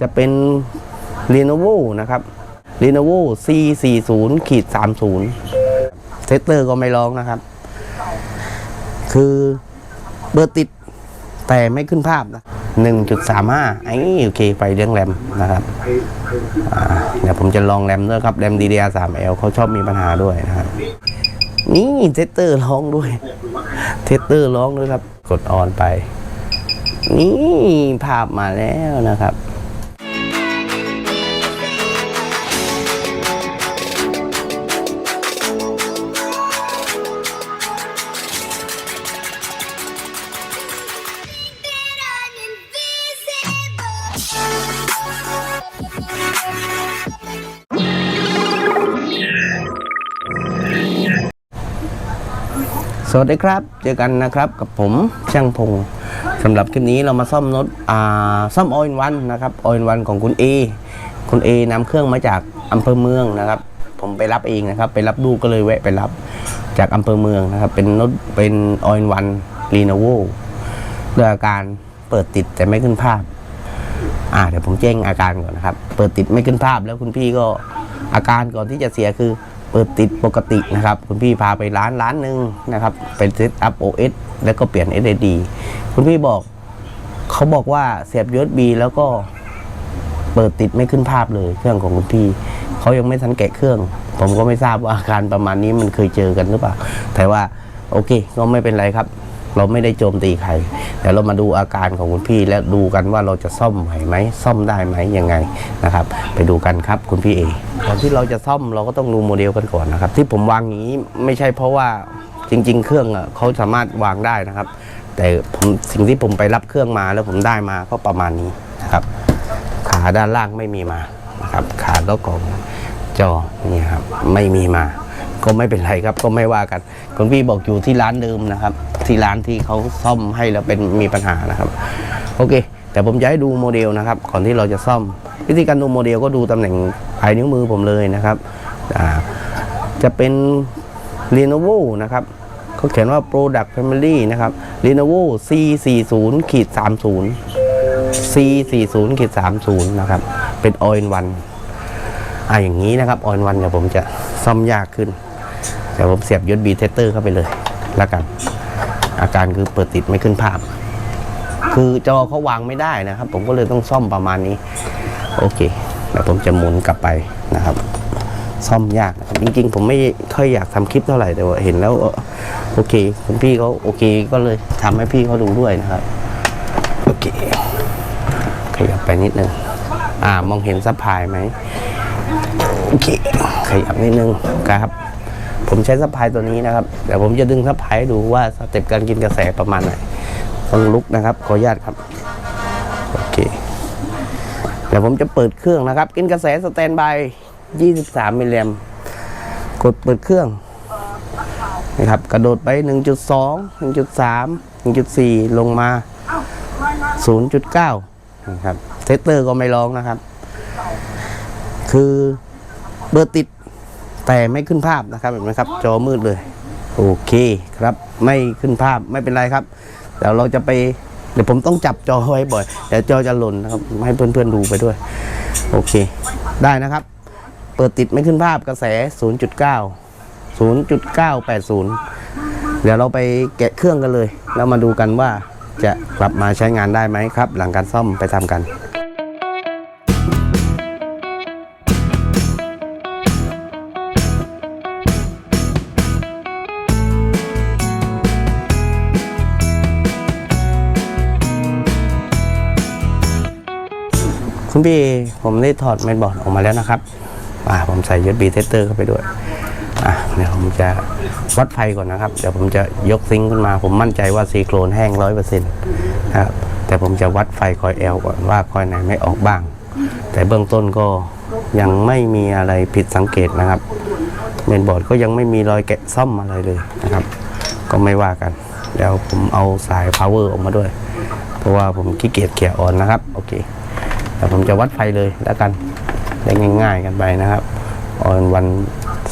จะเป็น Lenovo นะครับ Lenovo C40 ขีด30 เซตเตอร์ก็ไม่ร้องนะครับ คือเบอร์ติดแต่ไม่ขึ้นภาพนะ 1.35 ไอ้โอเคไฟเรื่องแรมนะครับเดี๋ยวผมจะลองแรมด้วยครับ แรม DDR3L เขาชอบมีปัญหาด้วยนะครับ นี่เทสเตอร์ร้องด้วยเทสเตอร์ร้องด้วยครับ กดออนไป นี่ภาพมาแล้วนะครับ วัสดีครับ เจอกันนะครับกับผมช่างพงสำหรับคลิปนี้เรามาซ่อมรถอ่าซ่อมออยล์วันนะครับออยล์วันของคุณเอคุณเอนำเครื่องมาจากอำเภอเมืองนะครับ ผมไปรับเองนะครับ ไปรับลูกก็เลยแวะไปรับจากอำเภอเมืองนะครับ เป็นรถเป็นออยล์วันรีโนโวด้วยอาการเปิดติดแต่ไม่ขึ้นภาพ อ่าเดี๋ยวผมแจ้งอาการก่อนนะครับ เปิดติดไม่ขึ้นภาพแล้วคุณพี่ก็อาการก่อนที่จะเสียคือ เปิดติดปกตินะครับ คุณพี่พาไปร้านร้านหนึ่งนะครับเป็นเซตอัพ OS แล้วก็เปลี่ยน SSD คุณพี่บอกเขาบอกว่าเสียบ USB แล้วก็เปิดติดไม่ขึ้นภาพเลยเครื่องของคุณพี่เขายังไม่ทันแกะเครื่อง ผมก็ไม่ทราบว่าอาการประมาณนี้มันเคยเจอกันหรือเปล่า แต่ว่าโอเคก็ไม่เป็นไรครับ เราไม่ได้โจมตีใครเดี๋ยวเรามาดูอาการของคุณพี่และดูกันว่าเราจะซ่อมไหวไหมซ่อมได้ไหมยังไงนะครับ ไปดูกันครับคุณพี่เอก่อนที่เราจะซ่อมเราก็ต้องดูโมเดลกันก่อนนะครับ ที่ผมวางอย่างนี้ไม่ใช่เพราะว่าจริง ๆ เครื่องอะเขาสามารถวางได้นะครับ แต่ผมสิ่งที่ผมไปรับเครื่องมาแล้วผมได้มาก็ประมาณนี้นะครับ ขาด้านล่างไม่มีมานะครับขาแล้วก็จอนี่ครับไม่มีมา ก็ไม่เป็นไรครับ ก็ไม่ว่ากันคุณพี่บอกอยู่ที่ร้านเดิมนะครับ ที่ร้านที่เขาซ่อมให้แล้วเป็นมีปัญหานะครับ โอเค แต่ผมจะให้ดูโมเดลนะครับ ก่อนที่เราจะซ่อม วิธีการดูโมเดลก็ดูตำแหน่งปลายนิ้วมือผมเลยนะครับจะเป็น Lenovo นะครับเขาเขียนว่า Product Family นะครับ Lenovo C40 ขีด30 C40 ขีด30นะครับ เป็น All in One อ่าอย่างนี้นะครับ All in One เดี๋ยวผมจะซ่อมยากขึ้น เดี๋ยวผมเสียบ USB tester เข้าไปเลยแล้วกัน อาการคือเปิดติดไม่ขึ้นภาพ คือจอเขาวางไม่ได้นะครับ ผมก็เลยต้องซ่อมประมาณนี้ โอเคเดี๋ยวผมจะหมุนกลับไปนะครับ ซ่อมยากจริง ๆ ผมไม่ค่อยอยากทำคลิปเท่าไหร่แต่ว่าเห็นแล้วโอเคคุณพี่เขาโอเคก็เลยทำให้พี่เขาดูด้วยนะครับโอเคขยับไปนิดนึงอ่ามองเห็นซัพพลายไหมโอเคขยับนิดนึงครับ ผมใช้ซัพพลายตัวนี้นะครับเดี๋ยวผมจะดึงซัพพลายให้ดูว่าสเต็ปการกินกระแสประมาณไหนต้องลุกนะครับ ขออนุญาตครับโอเคเดี๋ยวผมจะเปิดเครื่องนะครับ กินกระแสสแตนบาย 23 มิลลิแอมกดเปิดเครื่องนะครับกระโดดไป 1.2 1.3 1.4 ลงมา 0.9นะครับเซตเตอร์ก็ไม่ร้องนะครับ คือเบอร์ติด แต่ไม่ขึ้นภาพนะครับเห็นไหมครับ จอมืดเลย โอเคครับ ไม่ขึ้นภาพไม่เป็นไรครับเดี๋ยวเราจะไปเดี๋ยวผมต้องจับจอไว้บ่อยเดี๋ยวจอจะหล่นนะครับให้เพื่อนๆดูไปด้วย โอเค ได้นะครับ เปิดติดไม่ขึ้นภาพกระแส 0.9 0.980 เดี๋ยวเราไปแกะเครื่องกันเลย แล้วมาดูกันว่าจะกลับมาใช้งานได้ไหมครับ หลังการซ่อมไปทำกัน คุณพี่ผมได้ถอดเมนบอร์ดออกมาแล้วนะครับอ่าผมใส่ USB tester เข้าไปด้วยอะเดี๋ยวผมจะวัดไฟก่อนนะครับ เดี๋ยวผมจะยกซิงค์ขึ้นมา ผมมั่นใจว่าซีโครนแห้งร้อยเปอร์เซ็นต์นะครับแต่ผมจะวัดไฟคอยแอลก่อนว่าคอยไหนไม่ออกบ้าง แต่เบื้องต้นก็ยังไม่มีอะไรผิดสังเกตนะครับเมนบอร์ดก็ยังไม่มีรอยแกะซ่อมอะไรเลยนะครับ ก็ไม่ว่ากัน เดี๋ยวผมเอาสาย power ออกมาด้วย เพราะว่าผมขี้เกียจเขี่ยออนนะครับ โอเค เดี๋ยวผมจะวัดไฟเลยแล้วกันได้ง่าย ๆ กันไปนะครับออนวัน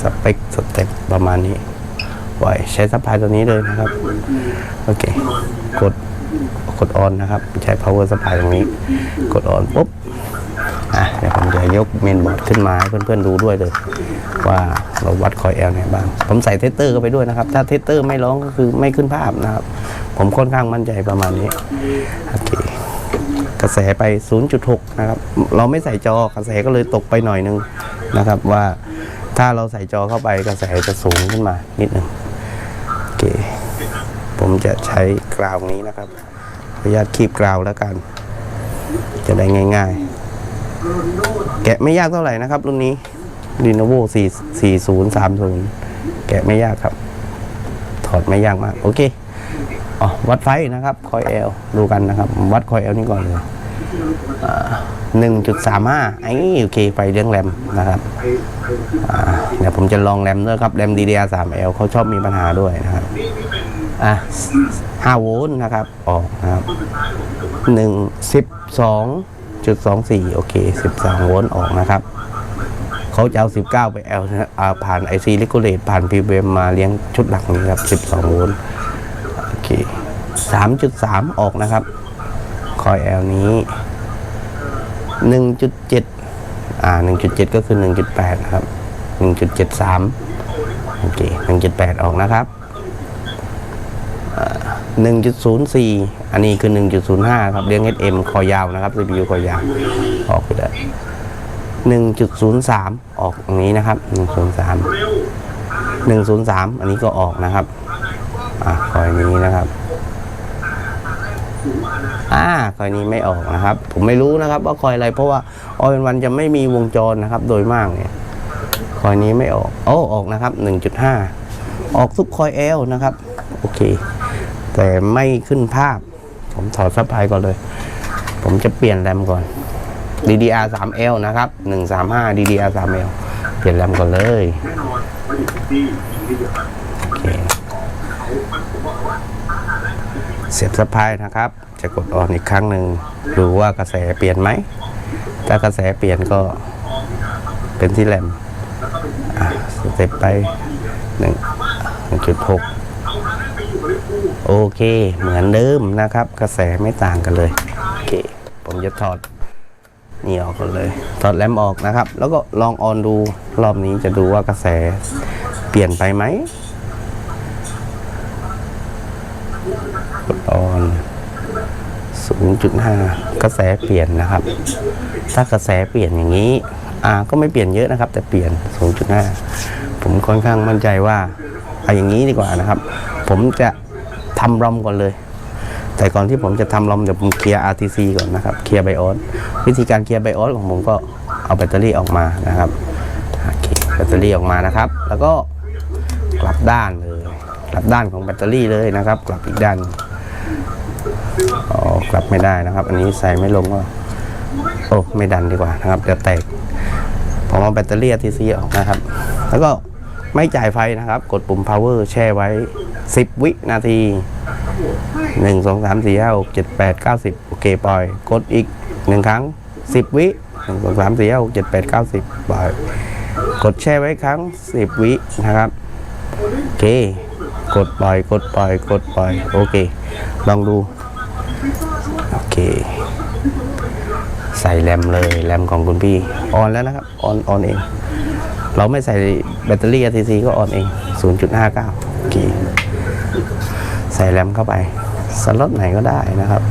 สเปคสเต็ปประมาณนี้ไว้ใช้ซัพพลายตัวนี้เลยนะครับ โอเค กดกดออนนะครับ ใช้ power supply ตรงนี้ กดออนปุ๊บอะเดี๋ยวผมจะยกเมนบอร์ดขึ้นมาให้เพื่อนๆดูด้วยเลย ว่าเราวัดคอยแอลไหนบ้าง ผมใส่เทสเตอร์เข้าไปด้วยนะครับ ถ้าเทสเตอร์ไม่ร้องก็คือไม่ขึ้นภาพนะครับ ผมค่อนข้างมั่นใจประมาณนี้ โอเค ระแสไป 0.6 นะครับ เราไม่ใส่จอกระแสก็เลยตกไปหน่อยนึงนะครับว่าถ้าเราใส่จอเข้าไปกระแสจะสูงขึ้นมานิดนึงโอเคผมจะใช้กราวนี้นะครับขออนุญาตคีบกราวแล้วกัน จะได้ง่ายๆ แกะไม่ยากเท่าไหร่นะครับ รุ่นนี้ Lenovo 4 4030 แกะไม่ยากครับ ถอดไม่ยากมาก โอเคอ๋อวัดไฟนะครับ คอยเอลดูกันนะครับ วัดคอยเอลนี่ก่อนเลย หนึ่งจุดสามห้าไอ้โอเคไฟเรื่องแรมนะครับเดี๋ยวผมจะลองแรมด้วยครับแรม DDR 3L เขาชอบมีปัญหาด้วยนะครับอะห้าโวลต์นะครับออกนะครับหนึ่งสิบสองจุดสองสี่โอเคสิบสองโวลต์ออกนะครับเขาจะเอา 19 ไป L นะอ่าผ่าน IC r e g u l a t e ผ่าน PWM มาเลี้ยงชุดหลักนี้ครับ 12 โวลต์โอเค 3.3 ออกนะครับ อย L นี้ 1.7 อ่า 1.7 ก็คือ 1.8 นะครับ 1.73 โอเค 1.8 ออกนะครับอ่า1.04 อันนี้คือ 1.05 ครับเลี้ยง SM คอยาวนะครับ CPU คอยาว ออกไปเลย1.03 ออกตรงนี้นะครับ 103 103 อันนี้ก็ออกนะครับ อะคอยนี้นะครับ อ่าคอยนี้ไม่ออกนะครับ ผมไม่รู้นะครับ ว่าคอยอะไรเพราะว่าออยวันจะไม่มีวงจรนะครับ โดยมากเนี่ยคอยนี้ไม่ออกโอ้ออกนะครับ 1.5 ออกทุกคอยเอลนะครับโอเค แต่ไม่ขึ้นภาพ ผมถอดซับไพก่อนเลย ผมจะเปลี่ยนแรมก่อน DDR 3L นะครับ 135 DDR 3L เปลี่ยนแรมก่อนเลย โอ เสียบสะพายนะครับ จะกดออนอีกครั้งหนึ่งดูว่ากระแสเปลี่ยนไหม ถ้ากระแสเปลี่ยนก็เป็นที่แรมสเต็ปไปหนึ่งหนึ่งจุดหกโอเค เหมือนเดิมนะครับ กระแสไม่ต่างกันเลย โอเค ผมจะถอดนี่ออกกันเลย ถอดแรมออกนะครับ แล้วก็ลองออนดูรอบนี้จะดูว่ากระแสเปลี่ยนไปไหมกดออน 0.5 กระแสเปลี่ยนนะครับ ถ้ากระแสเปลี่ยนอย่างนี้ก็ไม่เปลี่ยนเยอะนะครับ แต่เปลี่ยน 0.5 ผมค่อนข้างมั่นใจว่าเอาอย่างนี้ดีกว่านะครับ ผมจะทำรอมก่อนเลย แต่ก่อนที่ผมจะทำลอมเดี๋ยวผมเคลียร์ RTC ก่อนนะครับ เคลียร์ไบโอสวิธีการเคลียร์ไบโอสของผมก็เอาแบตเตอรี่ออกมานะครับโอเคแบตเตอรี่ออกมานะครับ แล้วก็กลับด้านเลย กลับด้านของแบตเตอรี่เลยนะครับ กลับอีกด้าน อ๋อกลับไม่ได้นะครับ อันนี้ใส่ไม่ลงก็โอ้ไม่ดันดีกว่านะครับเดี๋ยวแตกผมเอาแบตเตอรี่ RTC ออกนะครับ แล้วก็ไม่จ่ายไฟนะครับ กดปุ่ม power แช่ไว้ 10 วินาทีหนึ่งสองสามสี่ห้าหกเจ็ดแปดเก้าสิบโอเคปล่อย กดอีกหนึ่งครั้งสิบวิหนึ่งสองสามสี่ห้าหกเจ็ดแปดเก้าสิบปล่อย กดแช่ไว้ครั้งสิบวินะครับ โอเค กดปล่อย กดปล่อย กดปล่อย โอเค ลองดู โอเค ใส่แรมเลยแรมของคุณพี่ออนแล้วนะครับออนออนเอง เราไม่ใส่แบตเตอรี่ RTC ก็ออนเอง 0.59โอเคใส่แรมเข้าไปสล็อตไหนก็ได้นะครับ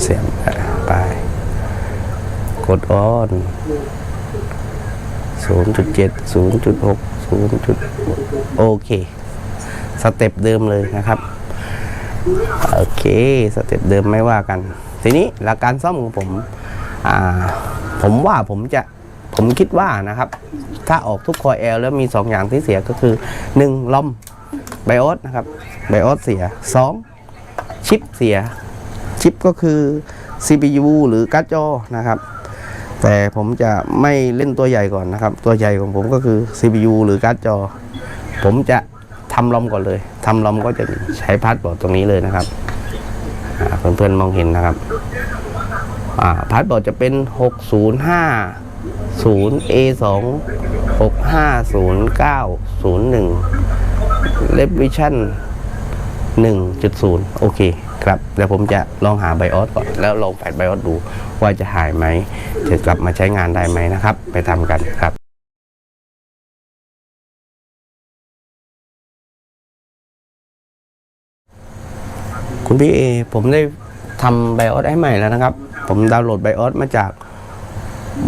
เสียบไป กดออน0.7 0.6 0. โอเค สเต็ปเดิมเลยนะครับ โอเคสเต็ปเดิมไม่ว่ากัน ทีนี้หลักการซ่อมของผมอ่าผมว่าผมจะผมคิดว่านะครับ ถ้าออกทุกคอยแอลแล้วมี 2 อย่างที่เสียก็คือ 1. ลอมไบโอสนะครับไบโอสเสีย 2. ชิปเสีย ชิปก็คือ CPU หรือการ์ดจอนะครับแต่ผมจะไม่เล่นตัวใหญ่ก่อนนะครับ ตัวใหญ่ของผมก็คือ CPU หรือการ์ดจอ ผมจะ ทำลอมก่อนเลยทำลอมก็จะใช้พาสบอร์ดตรงนี้เลยนะครับอ่าเพื่อนๆมองเห็นนะครับอ่าพาสบอร์ดจะเป็น 605 0 A2 6509 01เลฟวิชั่น1.0 โอเคครับเดี๋ยวผมจะลองหาไบออสก่อน แล้วลองแปดไบออสดูว่าจะหายไหมจะกลับมาใช้งานได้ไหมนะครับ ไปทำกันครับ คุณพี่เอผมได้ทำไบออสให้ใหม่แล้วนะครับ ผมดาวน์โหลดไบออสมาจาก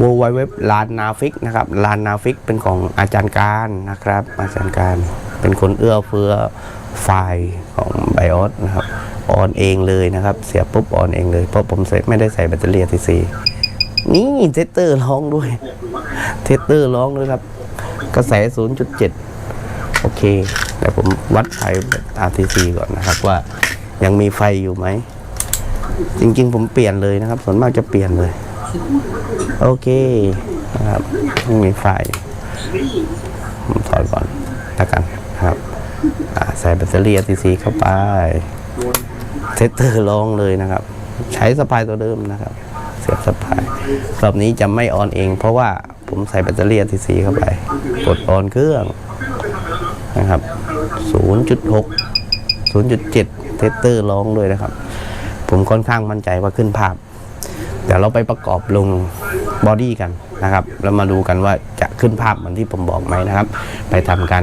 w w w ลานนาฟิกนะครับลานนาฟิกเป็นของอาจารย์การนะครับ อาจารย์การเป็นคนเอื้อเฟื้อไฟล์ของไบออสนะครับออนเองเลยนะครับ เสียปุ๊บออนเองเลย เพราะผมไม่ได้ใส่แบตเตอรี่ทีซีนี่เทสเตอร์ร้องด้วย เทสเตอร์ร้องด้วยครับ กระแส 0.7 โอเคเดี๋ยวผมวัดไฟ RTC ก่อนนะครับว่า ยังมีไฟอยู่ไหม จริง ๆ ผมเปลี่ยนเลยนะครับ ส่วนมากจะเปลี่ยนเลย โอเคนะครับไม่มีไฟผมถอดก่อนแล้วกันครับใส่แบตเตอรี่ RTC เข้าไปเซตเตอร์ลองเลยนะครับ ใช้สปายตัวเดิมนะครับ เสียบสปายรอบนี้จะไม่ออนเอง เพราะว่าผมใส่แบตเตอรี่ RTC เข้าไป กดออนเครื่องนะครับ 0.6 0.7 เทสเตอร์ร้องด้วยนะครับ ผมค่อนข้างมั่นใจว่าขึ้นภาพเดี๋ยวเราไปประกอบลงบอดี้กันนะครับแล้วมาดูกันว่าจะขึ้นภาพเหมือนที่ผมบอกไหมนะครับ ไปทำกัน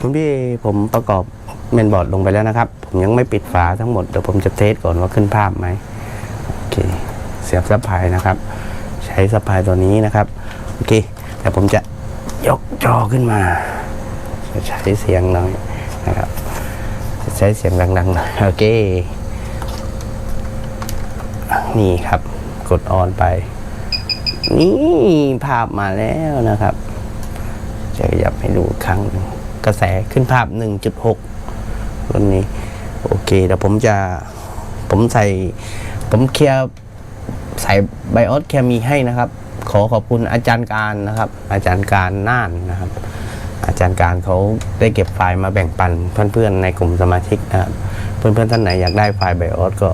คุณพี่ผมประกอบ เมนบอร์ดลงไปแล้วนะครับ ผมยังไม่ปิดฝาทั้งหมด เดี๋ยวผมจะเทสก่อนว่าขึ้นภาพไหมโอเค เสียบซัพพลายนะครับ ใช้ซัพพลายตัวนี้นะครับ โอเคเดี๋ยวผมจะยกจอขึ้นมา จะใช้เสียงหน่อยนะครับ จะใช้เสียงดังๆหน่อยโอเค นี่ครับ กดออนไป นี่ภาพมาแล้วนะครับ จะขยับให้ดูครั้งหนึ่งกระแสขึ้นภาพ 1.6 รุ่นนี้โอเคเดี๋ยวผมจะผมใส่ผมเคลียร์ใส่ไบออสเคมีให้นะครับ ขอขอบคุณอาจารย์การนะครับ อาจารย์การน่านนะครับ อาจารย์การเขาได้เก็บไฟล์มาแบ่งปันเพื่อนๆในกลุ่มสมาชิกนะครับ เพื่อนๆท่านไหนอยากได้ไฟล์ไบออสก็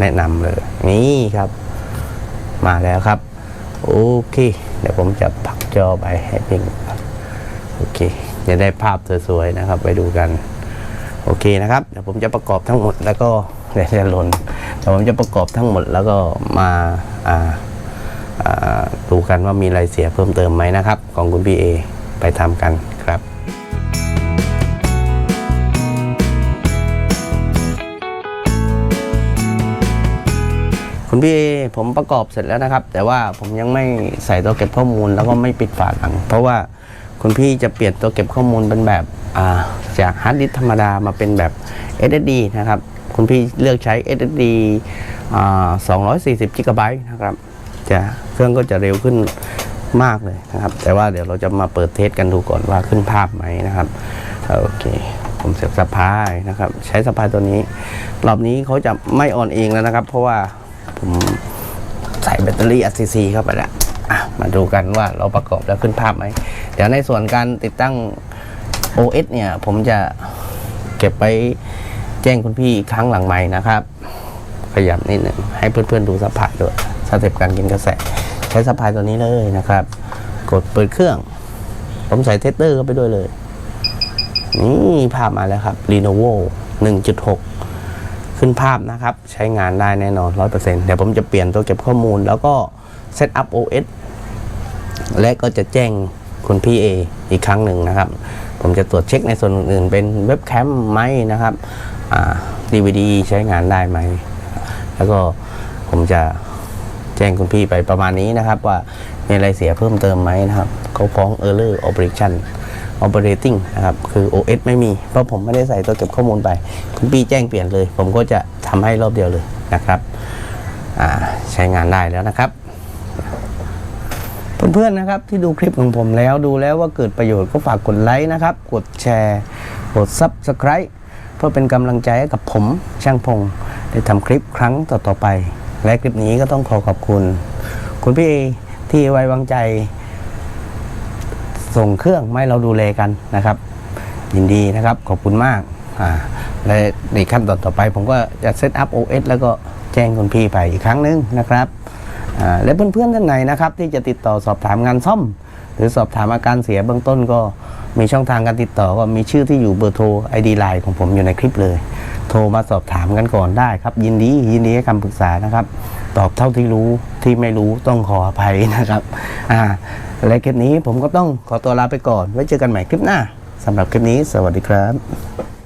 แนะนำเลย นี่ครับ มาแล้วครับ โอเค เดี๋ยวผมจะพักจอไปให้เพียงครับ โอเค จะได้ภาพสวยๆนะครับ ไปดูกัน โอเคนะครับเดี๋ยวผมจะประกอบทั้งหมดแล้วก็เดี๋ยวจะหล่นเดี๋ยวผมจะประกอบทั้งหมดแล้วก็มาอ่าอ่าดูกันว่ามีอะไรเสียเพิ่มเติมไหมนะครับ ของคุณพี่เอไปทำกันครับคุณพี่เอผมประกอบเสร็จแล้วนะครับ แต่ว่าผมยังไม่ใส่ตัวเก็บข้อมูลแล้วก็ไม่ปิดฝาหลัง เพราะว่า คุณพี่จะเปลี่ยนตัวเก็บข้อมูลเป็นแบบาจากฮาร์ดดิสธรรมดามาเป็นแบบ SSD นะครับ คุณพี่เลือกใช้ SSD 240 g b นะครับจะเครื่องก็จะเร็วขึ้นมากเลยนะครับ แต่ว่าเดี๋ยวเราจะมาเปิดเทสกันดูก่อนว่าขึ้นภาพไหมนะครับโอเค ผมเสียบสะพายนะครับ ใช้สะพายตัวนี้ รอบนี้เขาจะไม่ออนเองแล้วนะครับ เพราะว่าผมใส่แบตเตอรี่ RCC เข้าไปแล้ว มาดูกันว่าเราประกอบแล้วขึ้นภาพไหม เดี๋ยวในส่วนการติดตั้ง OS เนี่ย ผมจะเก็บไปแจ้งคุณพี่ครั้งหลังใหม่นะครับ ขยับนิดหนึ่งให้เพื่อนๆดูสะพายด้วยสเต็ปการกินกระแส ใช้สะพายตัวนี้เลยนะครับ กดเปิดเครื่อง ผมใส่เทสเตอร์เข้าไปด้วยเลยนี่ภาพมาแล้วครับ Lenovo 1.6 ขึ้นภาพนะครับ ใช้งานได้แน่นอน 100%เดี๋ยวผมจะเปลี่ยนตัวเก็บข้อมูลแล้วก็เซตอัพ OS และก็จะแจ้งคุณพี่เออีกครั้งหนึ่งนะครับ ผมจะตรวจเช็คในส่วนอื่นเป็นเว็บแคมไหมนะครับอ่า DVD ใช้งานได้ไหม แล้วก็ผมจะแจ้งคุณพี่ไปประมาณนี้นะครับ ว่ามีอะไรเสียเพิ่มเติมไหมนะครับเขาฟ้อง Error Operation Operating นะครับ คือ OS ไม่มี เพราะผมไม่ได้ใส่ตัวเก็บข้อมูลไป คุณพี่แจ้งเปลี่ยนเลย ผมก็จะทำให้รอบเดียวเลยนะครับใช้งานได้แล้วนะครับ เพื่อนๆนะครับที่ดูคลิปของผมแล้วดูแล้วว่าเกิดประโยชน์ก็ฝากกดไลค์นะครับ กดแชร์ กด Subscribe เพื่อเป็นกำลังใจให้กับผมช่างพงได้ทำคลิปครั้งต่อๆไป และคลิปนี้ก็ต้องขอขอบคุณ คุณพี่เอที่ไว้วางใจ ส่งเครื่องมาให้เราดูแลกันนะครับ ยินดีนะครับขอบคุณมากอ่าและในขั้นตอนต่อไปผมก็จะเซตอัพ OS แล้วก็แจ้งคุณพี่ไปอีกครั้งหนึงนะครับ และเพื่อนๆท่านไหนนะครับ ที่จะติดต่อสอบถามงานซ่อม หรือสอบถามอาการเสียเบื้องต้นก็มีช่องทางการติดต่อก็มีชื่อที่อยู่เบอร์โทร ID ไลน์ของผมอยู่ในคลิปเลย โทรมาสอบถามกันก่อนได้ครับ ยินดียินดีให้คำปรึกษานะครับ ตอบเท่าที่รู้ที่ไม่รู้ต้องขออภัยนะครับอ่าและคลิปนี้ผมก็ต้องขอตัวลาไปก่อน ไว้เจอกันใหม่คลิปหน้าสำหรับคลิปนี้ สวัสดีครับ